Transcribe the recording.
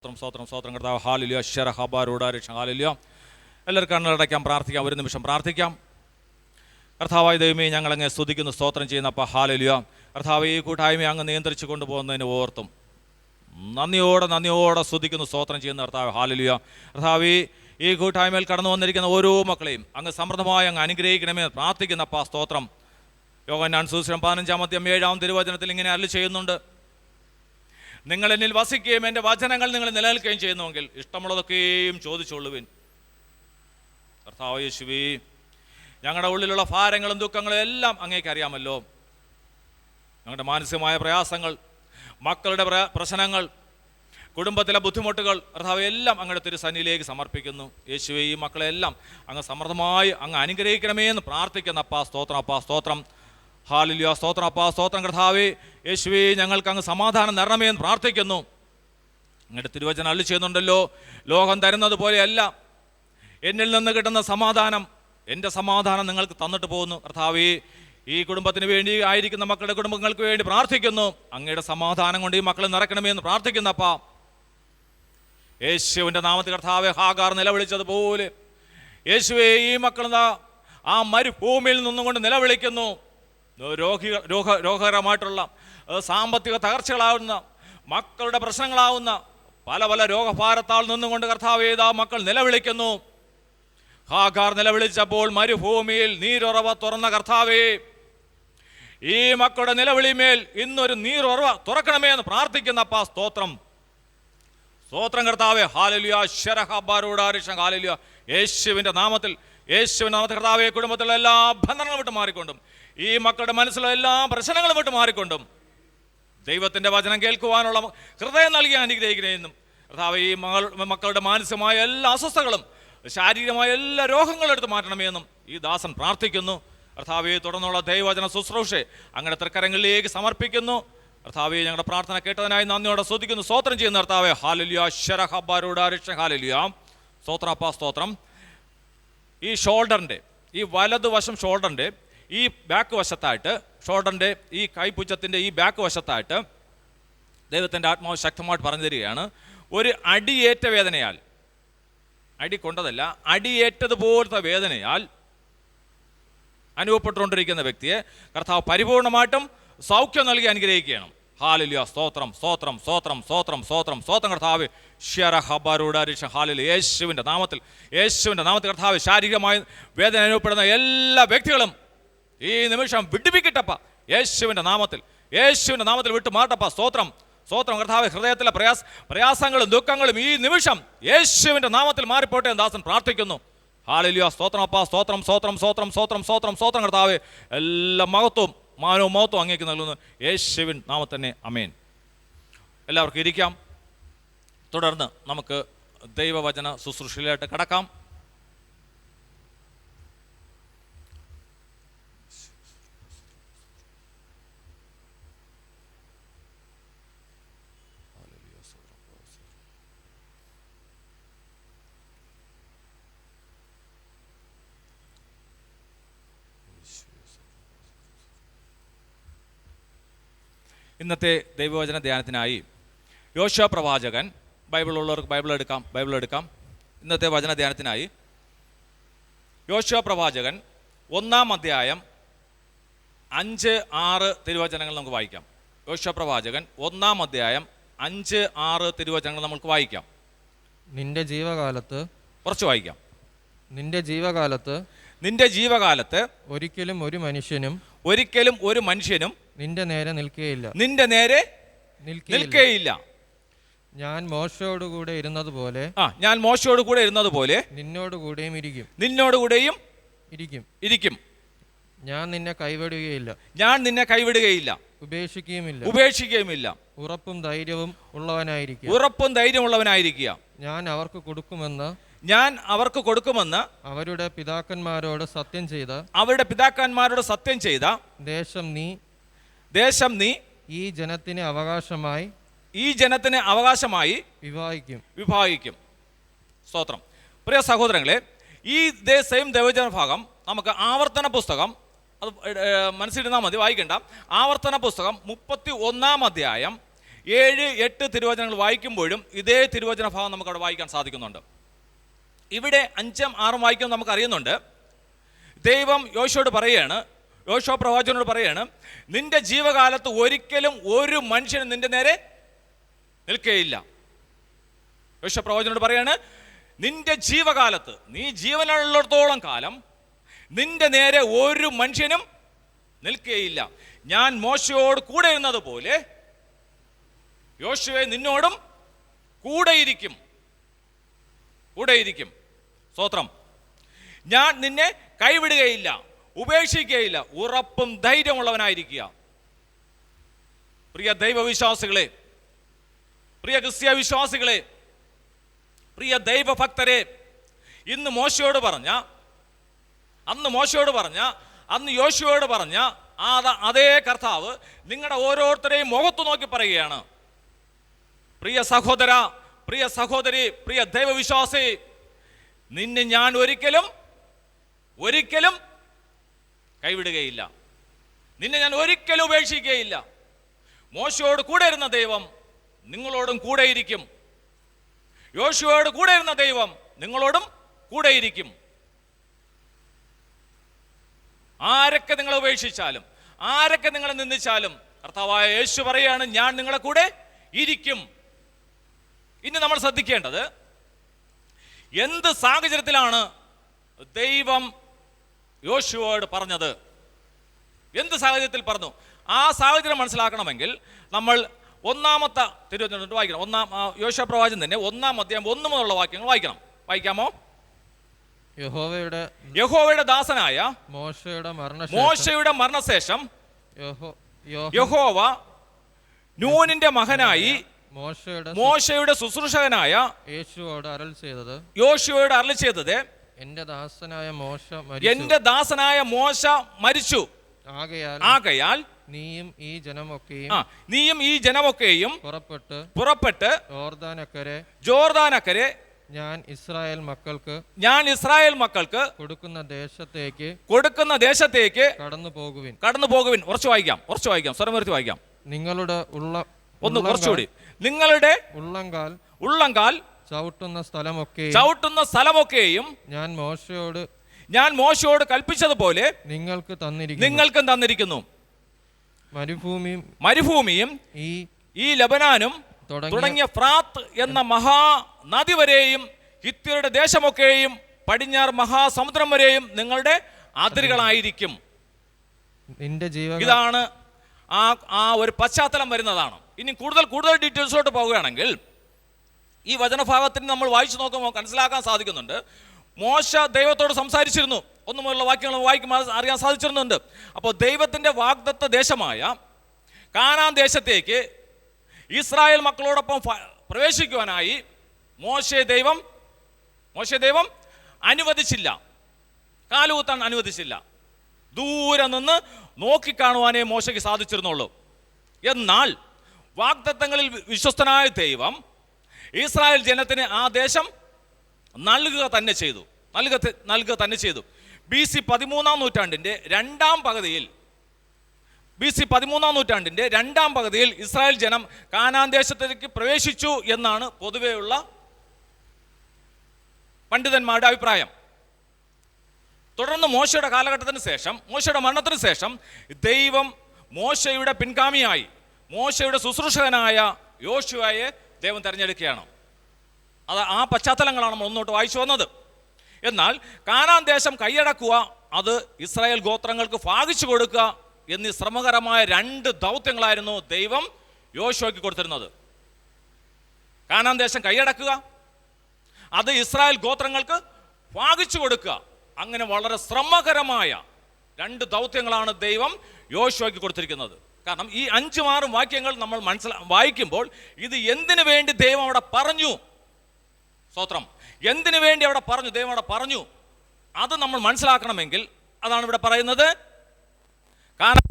സ്തോത്രം സ്തോത്രം സ്തോത്രം. കർത്താവ് ഹാലിലിയോ. അശ്വര ഹബാരൂഢാരിഷ ഹാലിലിയോ. എല്ലാവർക്കും കണ്ണടയ്ക്കാം പ്രാർത്ഥിക്കാം ഒരു നിമിഷം പ്രാർത്ഥിക്കാം. കർത്താവായ ദൈവമേ ഞങ്ങളങ്ങ് സ്തുതിക്കുന്നു സ്തോത്രം ചെയ്യുന്ന അപ്പം ഹാലിലിയോ. കർത്താവ് ഈ കൂട്ടായ്മയെ അങ്ങ് നിയന്ത്രിച്ചു കൊണ്ടുപോകുന്നതിന് ഓർത്തും. നന്ദിയോടെ നന്ദിയോടെ സ്തുതിക്കുന്നു സ്തോത്രം ചെയ്യുന്ന കർത്താവ് ഹാലിലിയോ. കർത്താവ് ഈ- കൂട്ടായ്മയിൽ കടന്നു വന്നിരിക്കുന്ന ഓരോ മക്കളെയും അങ്ങ് സമൃദ്ധമായി അങ്ങ് അനുഗ്രഹിക്കണമേ പ്രാർത്ഥിക്കുന്ന അപ്പം സ്തോത്രം. യോഗ ഞാൻ സൂശ്രം പതിനഞ്ചാമത്തെ ഏഴാം തിരുവചനത്തിൽ ഇങ്ങനെ അല്ല ചെയ്യുന്നുണ്ട്. നിങ്ങൾ എന്നിൽ വസിക്കുകയും എന്റെ വചനങ്ങൾ നിങ്ങൾ നിലനിൽക്കുകയും ചെയ്യുന്നുവെങ്കിൽ ഇഷ്ടമുള്ളതൊക്കെയും ചോദിച്ചോളുവിൻ കർത്താവ് യേശുവേ ഞങ്ങളുടെ ഉള്ളിലുള്ള ഭാരങ്ങളും ദുഃഖങ്ങളും എല്ലാം അങ്ങേക്ക് അറിയാമല്ലോ. ഞങ്ങളുടെ മാനസികമായ പ്രയാസങ്ങൾ മക്കളുടെ പ്രശ്നങ്ങൾ കുടുംബത്തിലെ ബുദ്ധിമുട്ടുകൾ കർത്താവ് എല്ലാം അങ്ങയുടെ തിരുസന്നിയിലേക്ക് സമർപ്പിക്കുന്നു. യേശുവേ ഈ മക്കളെല്ലാം അങ്ങ് സമൃദ്ധമായി അങ്ങ് അനുഗ്രഹിക്കണമേ എന്ന് പ്രാർത്ഥിക്കുന്ന അപ്പാ സ്തോത്രം അപ്പാ സ്തോത്രം. ഹാലില്യ സ്തോത്രം അപ്പാ സ്തോത്രം കർത്താവേ. യേശുവേ ഞങ്ങൾക്ക് അങ്ങ് സമാധാനം തരണമേ എന്ന് പ്രാർത്ഥിക്കുന്നു. അങ്ങയുടെ തിരുവചനം അള്ളി ചെയ്യുന്നുണ്ടല്ലോ. ലോകം തരുന്നത് പോലെയല്ല. എന്നിൽ നിന്ന് കിട്ടുന്ന സമാധാനം എന്റെ സമാധാനം നിങ്ങൾക്ക് തന്നിട്ട് പോകുന്നു. കർത്താവേ ഈ കുടുംബത്തിന് വേണ്ടി ആയിരിക്കുന്ന മക്കളുടെ കുടുംബങ്ങൾക്ക് വേണ്ടി പ്രാർത്ഥിക്കുന്നു. അങ്ങയുടെ സമാധാനം കൊണ്ട് ഈ മക്കളെ നിറയ്ക്കണമേ എന്ന് പ്രാർത്ഥിക്കുന്നപ്പാ യേശുവിന്റെ നാമത്തിൽ കർത്താവെ ഹാഗാർ നിലവിളിച്ചതുപോലെ യേശുവേ ഈ മക്കളെന്താ ആ മരുഭൂമിയിൽ നിന്നുകൊണ്ട് നിലവിളിക്കുന്നു. രോഗി രോഗ രോഗകരമായിട്ടുള്ള സാമ്പത്തിക തകർച്ചകളാവുന്ന മക്കളുടെ പ്രശ്നങ്ങളാവുന്ന പല പല രോഗഭാരത്താൽ നിന്നുകൊണ്ട് കർത്താവ് ചെയ്ത മക്കൾ നിലവിളിക്കുന്നു. ഹാഗാർ നിലവിളിച്ചപ്പോൾ മരുഭൂമിയിൽ നീരുറവ തുറന്ന കർത്താവേ ഈ മക്കളുടെ നിലവിളിമേൽ ഇന്നൊരു നീരുറവ തുറക്കണമേ എന്ന് പ്രാർത്ഥിക്കുന്ന അപ്പാ സ്തോത്രം. സ്തോത്രം കർത്താവേ ഹാലലിയ ശരഹബാരോടാരിഷ ഹാലലിയ യേശുവിന്റെ നാമത്തിൽ യേശുവിന്റെ നാമത്തിൽ കർത്താവെ കുടുംബത്തിലുള്ള എല്ലാ ബന്ധനങ്ങളും വിട്ട് മാറിക്കൊണ്ടും ഈ മക്കളുടെ മനസ്സിലുള്ള എല്ലാ പ്രശ്നങ്ങളും വിട്ട് മാറിക്കൊണ്ടും ദൈവത്തിന്റെ വചനം കേൾക്കുവാനുള്ള ഹൃദയം നൽകി അനുഗ്രഹിക്കുന്നതെന്നും കർത്താവ് ഈ മകൾ മക്കളുടെ മാനസികമായ എല്ലാ അസ്വസ്ഥകളും ശാരീരികമായ എല്ലാ രോഗങ്ങളും എടുത്ത് മാറ്റണമേ എന്നും ഈ ദാസൻ പ്രാർത്ഥിക്കുന്നു. കർത്താവെ തുടർന്നുള്ള ദൈവവചന ശുശ്രൂഷ അങ്ങയുടെ തൃക്കരങ്ങളിലേക്ക് സമർപ്പിക്കുന്നു. കർത്താവെ ഞങ്ങളുടെ പ്രാർത്ഥന കേട്ടതിനായി നന്ദിയോടെ ശ്രദ്ധിക്കുന്നു സ്തോത്രം ചെയ്യുന്ന കർത്താവെ ഹാലലിയ ശരഹബാരോടാരിഷ ഹാലലിയ. സ്തോത്രാപ്പ സ്തോത്രം. ഈ ഷോൾഡറിന്റെ ഈ വലതുവശം ഷോൾഡറിന്റെ ഈ ബാക്ക് വശത്തായിട്ട് ഷോൾഡറിന്റെ ഈ കൈപ്പുച്ചത്തിന്റെ ഈ ബാക്ക് വശത്തായിട്ട് ദൈവത്തിന്റെ ആത്മാവ് ശക്തമായിട്ട് പറഞ്ഞു തരികയാണ്. ഒരു അടിയേറ്റ വേദനയാൽ അടി കൊണ്ടതല്ല അടിയേറ്റതുപോലത്തെ വേദനയാൽ അനുഭവപ്പെട്ടുകൊണ്ടിരിക്കുന്ന വ്യക്തിയെ കർത്താവ് പരിപൂർണമായിട്ടും സൗഖ്യം നൽകി അനുഗ്രഹിക്കുകയാണ്. ഹാലിലിയ. സ്തോത്രം സ്തോത്രം സ്തോത്രം സ്തോത്രം സ്തോത്രം. സ്തോത്രം കർത്താവ്. ഷ്യരഹബാരൂഢാരിഷ ഹാലിൽ യേശുവിന്റെ നാമത്തിൽ യേശുവിന്റെ നാമത്തിൽ കർത്താവ് ശാരീരികമായി വേദന അനുഭവപ്പെടുന്ന എല്ലാ വ്യക്തികളും ഈ നിമിഷം വിട്ടിപ്പിക്കട്ടപ്പ യേശുവിന്റെ നാമത്തിൽ യേശുവിന്റെ നാമത്തിൽ വിട്ടു മാറട്ടപ്പ സ്തോത്രം സ്തോത്രം കർത്താവ് ഹൃദയത്തിലെ പ്രയാസ പ്രയാസങ്ങളും ദുഃഖങ്ങളും ഈ നിമിഷം യേശുവിന്റെ നാമത്തിൽ മാറിപ്പോട്ടെ ദാസൻ പ്രാർത്ഥിക്കുന്നു. ഹാലിലിയ. സ്തോത്രം അപ്പ. സ്തോത്രം സ്തോത്രം സ്തോത്രം സ്തോത്രം സ്തോത്രം സ്തോത്രം കർത്താവ്. എല്ലാ മഹത്വവും മാനവും മഹത്വം അങ്ങേക്ക് നൽകുന്നു. യേശുവിൻ നാമത്തന്നെ അമേൻ എല്ലാവർക്കും ഇരിക്കാം. തുടർന്ന് നമുക്ക് ദൈവവചന ശുശ്രൂഷയിലായിട്ട് കടക്കാം. ഇന്നത്തെ ദൈവവചന ധ്യാനത്തിനായി യോശ പ്രവാചകൻ ബൈബിൾ ഉള്ളവർക്ക് ബൈബിൾ എടുക്കാം ബൈബിൾ എടുക്കാം. ഇന്നത്തെ വചന ധ്യാനത്തിനായി യോശ പ്രവാചകൻ ഒന്നാം അധ്യായം അഞ്ച് ആറ് തിരുവചനങ്ങൾ നമുക്ക് വായിക്കാം. യോശ പ്രവാചകൻ ഒന്നാം അധ്യായം അഞ്ച് ആറ് തിരുവചനങ്ങൾ നമുക്ക് വായിക്കാം. നിന്റെ ജീവകാലത്ത് കുറച്ച് വായിക്കാം. നിന്റെ ജീവകാലത്ത് നിന്റെ ജീവകാലത്ത് ഒരിക്കലും ഒരു മനുഷ്യനും ഒരിക്കലും ഒരു മനുഷ്യനും നിന്റെ നേരെ നിൽക്കുകയില്ല നിന്റെ നേരെ നിൽക്കുകയില്ല ഞാൻ ഇരുന്നത് പോലെ ആ ഞാൻ മോശയോട് കൂടെ ഇരുന്നത് പോലെ നിന്നോട് നിന്നോടുകൂടെയും ഇരിക്കും. നിന്നോടുകൂടെയും ഇരിക്കും. ഇരിക്കും. ഞാൻ നിന്നെ കൈവിടുകയില്ല. ഞാൻ നിന്നെ കൈവിടുകയില്ല. ഉപേക്ഷിക്കുകയുമില്ല. ഉപേക്ഷിക്കുകയുമില്ല. ഉറപ്പും ധൈര്യവും ഉള്ളവനായിരിക്കും ഉറപ്പും ധൈര്യമുള്ളവനായിരിക്കുക. ഞാൻ അവർക്ക് കൊടുക്കുമെന്ന് ഞാൻ അവർക്ക് കൊടുക്കുമെന്ന് അവരുടെ പിതാക്കന്മാരോട് സത്യം ചെയ്ത അവരുടെ പിതാക്കന്മാരോട് സത്യം ചെയ്ത ദേശം നീ ദേശം നീ ഈ ജനത്തിന് അവകാശമായി ഈ ജനത്തിന് അവകാശമായി വിവാഹിക്കും. വിവാഹിക്കും. സ്തോത്രം. പ്രിയ സഹോദരങ്ങളെ ഈ ദേ സെയിം ദൈവജന ഭാഗം നമുക്ക് ആവർത്തന പുസ്തകം അത് മനസ്സിലിരുന്നാൽ മതി വായിക്കണ്ട. ആവർത്തന പുസ്തകം മുപ്പത്തി ഒന്നാം അധ്യായം ഏഴ് എട്ട് തിരുവചനങ്ങൾ വായിക്കുമ്പോഴും ഇതേ തിരുവചന ഭാഗം നമുക്ക് അവിടെ വായിക്കാൻ സാധിക്കുന്നുണ്ട്. ഇവിടെ അഞ്ചും ആറും വായിക്കും നമുക്ക് അറിയുന്നുണ്ട് ദൈവം യോശോട് പറയാണ് യോശോ പ്രവാചകനോട് പറയാണ് നിന്റെ ജീവകാലത്ത് ഒരിക്കലും ഒരു മനുഷ്യനും നിന്റെ നേരെ നിൽക്കുകയില്ല യോശോ പ്രവാചകനോട് പറയാണ് നിന്റെ ജീവകാലത്ത് നീ ജീവനുള്ളിടത്തോളം കാലം നിന്റെ നേരെ ഒരു മനുഷ്യനും നിൽക്കുകയില്ല ഞാൻ മോശയോട് കൂടെ ഇരുന്നത് പോലെ യോശുവെ നിന്നോടും കൂടെയിരിക്കും കൂടെയിരിക്കും സ്തോത്രം. ഞാൻ നിന്നെ കൈവിടുകയില്ല ഉപേക്ഷിക്കുകയില്ല ഉറപ്പും ധൈര്യമുള്ളവനായിരിക്കുക. പ്രിയ ദൈവവിശ്വാസികളെ പ്രിയ ക്രിസ്ത്യ വിശ്വാസികളെ പ്രിയ ദൈവഭക്തരെ ഇന്ന് മോശയോട് പറഞ്ഞ അന്ന് മോശയോട് പറഞ്ഞ അന്ന് യോശുവയോട് പറഞ്ഞ ആ അതേ കർത്താവ് നിങ്ങളുടെ ഓരോരുത്തരെയും മുഖത്തു നോക്കി പറയുകയാണ്. പ്രിയ സഹോദര പ്രിയ സഹോദരി പ്രിയ ദൈവവിശ്വാസി നിന്നെ ഞാൻ ഒരിക്കലും ഒരിക്കലും കൈവിടുകയില്ല. നിന്നെ ഞാൻ ഒരിക്കലും ഉപേക്ഷിക്കുകയില്ല. മോശയോട് കൂടെ ഇരുന്ന ദൈവം നിങ്ങളോടും കൂടെയിരിക്കും യോശുവയോട് കൂടെ ഇരുന്ന ദൈവം നിങ്ങളോടും കൂടെയിരിക്കും ആരൊക്കെ നിങ്ങളെ ഉപേക്ഷിച്ചാലും ആരൊക്കെ നിങ്ങളെ നിന്ദിച്ചാലും കർത്താവായ യേശു പറയാണ് ഞാൻ നിങ്ങളെ കൂടെ ഇരിക്കും. ഇനി നമ്മൾ ശ്രദ്ധിക്കേണ്ടത് എന്ത് സാഹചര്യത്തിലാണ് ദൈവം യോശുവോട് പറഞ്ഞത്? എന്ത് സാഹചര്യത്തിൽ പറഞ്ഞു? ആ സാഹചര്യം മനസ്സിലാക്കണമെങ്കിൽ നമ്മൾ ഒന്നാമത്തെ തിരുവനന്തപുരത്ത് വായിക്കണം. ഒന്നാം യോശുവ പ്രവാചകൻ തന്നെ ഒന്നാം അധ്യായം ഒന്ന് മുതലുള്ള വാക്യങ്ങൾ വായിക്കണം. വായിക്കാമോ? യഹോവയുടെ യഹോവയുടെ ദാസനായ മോശയുടെ മരണശേഷം മോശയുടെ മരണശേഷം യഹോ- യഹോവ നൂനിന്റെ മകനായി മോശയുടെ മോശയുടെ ശുശ്രൂഷകനായ യേശുവോട് അരൽ ചെയ്തത് യോശുവയോട് അരൾ ചെയ്തത് എന്റെ ദാസനായ മോശ മരിച്ചു. എന്റെ ദാസനായ മോശ മരിച്ചു. ആകയാൽ നീയും ഈ ജനമൊക്കെയും നീയും ഈ ജനമൊക്കെയും പുറപ്പെട്ട് പുറപ്പെട്ട് ജോർദാനക്കരെ ജോർദാനക്കരെ ഞാൻ ഇസ്രായേൽ മക്കൾക്ക് ഞാൻ ഇസ്രായേൽ മക്കൾക്ക് കൊടുക്കുന്ന ദേശത്തേക്ക് കൊടുക്കുന്ന ദേശത്തേക്ക് കടന്നു പോകുവിൻ കടന്നു പോകുവിൻ ഉറച്ചു വായിക്കാം ഉറച്ചു വായിക്കാം സ്വരമുയർത്തി വായിക്കാം. നിങ്ങളുടെ ഉള്ള ഒന്ന് കുറച്ചുകൂടി നിങ്ങളുടെ ഉള്ളങ്കാൽ ഉള്ളങ്കാൽ ചവിട്ടുന്ന സ്ഥലമൊക്കെ ചവിട്ടുന്ന സ്ഥലമൊക്കെയും ഞാൻ മോശയോട് ഞാൻ മോശയോട് കൽപ്പിച്ചതുപോലെ നിങ്ങൾക്ക് തന്നിരിക്കുന്നു. നിങ്ങൾക്കും തന്നിരിക്കുന്നു. മരുഭൂമിയും മരുഭൂമിയും ഈ ഈ ലബനാനും തുടങ്ങിയ ഫ്രാത്ത് എന്ന മഹാ നദി വരെയും ഹിത്യരുടെ ദേശമൊക്കെയും പടിഞ്ഞാറ് മഹാസമുദ്രം വരെയും നിങ്ങളുടെ അതിരുകളായിരിക്കും. നിന്റെ ജീവ ഇതാണ് ആ ആ ഒരു പശ്ചാത്തലം വരുന്നതാണ്. ഇനി കൂടുതൽ കൂടുതൽ ഡീറ്റെയിൽസോട്ട് പോവുകയാണെങ്കിൽ ഈ വചനഭാഗത്തിന് നമ്മൾ വായിച്ചു നോക്കുമ്പോൾ മനസ്സിലാക്കാൻ സാധിക്കുന്നുണ്ട്. മോശ ദൈവത്തോട് സംസാരിച്ചിരുന്നു. ഒന്നു മുതലുള്ള വാക്യങ്ങൾ വായിക്കുമ്പോൾ അറിയാൻ സാധിച്ചിരുന്നുണ്ട്. അപ്പോൾ ദൈവത്തിന്റെ വാഗ്ദത്ത ദേശമായ കാനാൻ ദേശത്തേക്ക് ഇസ്രായേൽ മക്കളോടൊപ്പം പ്രവേശിക്കുവാനായി മോശ ദൈവം മോശ ദൈവം അനുവദിച്ചില്ല. കാലുകുത്താൻ അനുവദിച്ചില്ല. ദൂരെ നിന്ന് നോക്കിക്കാണുവാനേ മോശയ്ക്ക് സാധിച്ചിരുന്നുള്ളൂ. എന്നാൽ വാഗ്ദത്തങ്ങളിൽ വിശ്വസ്തനായ ദൈവം ഇസ്രായേൽ ജനത്തിന് ആ ദേശം നൽകുക തന്നെ ചെയ്തു. നൽകുക നൽകുക തന്നെ ചെയ്തു. ബി സി പതിമൂന്നാം നൂറ്റാണ്ടിന്റെ രണ്ടാം പകുതിയിൽ ബി സി പതിമൂന്നാം നൂറ്റാണ്ടിന്റെ രണ്ടാം പകുതിയിൽ ഇസ്രായേൽ ജനം കാനാൻ ദേശത്തേക്ക് പ്രവേശിച്ചു എന്നാണ് പൊതുവെയുള്ള പണ്ഡിതന്മാരുടെ അഭിപ്രായം. തുടർന്ന് മോശയുടെ കാലഘട്ടത്തിന് ശേഷം മോശയുടെ മരണത്തിന് ശേഷം ദൈവം മോശയുടെ പിൻഗാമിയായി. മോശയുടെ ശുശ്രൂഷകനായ യോശുവയെ ദൈവം തിരഞ്ഞെടുക്കുകയാണ്. അത് ആ പശ്ചാത്തലങ്ങളാണ് നമ്മൾ ഒന്നോട്ട് വായിച്ചു വന്നത്. എന്നാൽ കാനാൻ ദേശം കൈയടക്കുക അത് ഇസ്രായേൽ ഗോത്രങ്ങൾക്ക് ഭാഗിച്ചു കൊടുക്കുക എന്നീ ശ്രമകരമായ രണ്ട് ദൗത്യങ്ങളായിരുന്നു ദൈവം യോശുവയ്ക്ക് കൊടുത്തിരുന്നത്. കാനാൻ ദേശം കൈയടക്കുക അത് ഇസ്രായേൽ ഗോത്രങ്ങൾക്ക് ഭാഗിച്ചു കൊടുക്കുക. അങ്ങനെ വളരെ ശ്രമകരമായ രണ്ട് ദൗത്യങ്ങളാണ് ദൈവം യോശുവയ്ക്ക് കൊടുത്തിരിക്കുന്നത്. കാരണം ഈ അഞ്ചും ആറും വാക്യങ്ങൾ നമ്മൾ മനസ്സിലാ വായിക്കുമ്പോൾ ഇത് എന്തിനു വേണ്ടി ദൈവം അവിടെ പറഞ്ഞു? സ്തോത്രം. എന്തിനു വേണ്ടി അവിടെ പറഞ്ഞു? ദൈവം അവിടെ പറഞ്ഞു. അത് നമ്മൾ മനസ്സിലാക്കണമെങ്കിൽ അതാണ് ഇവിടെ പറയുന്നത്. കാരണം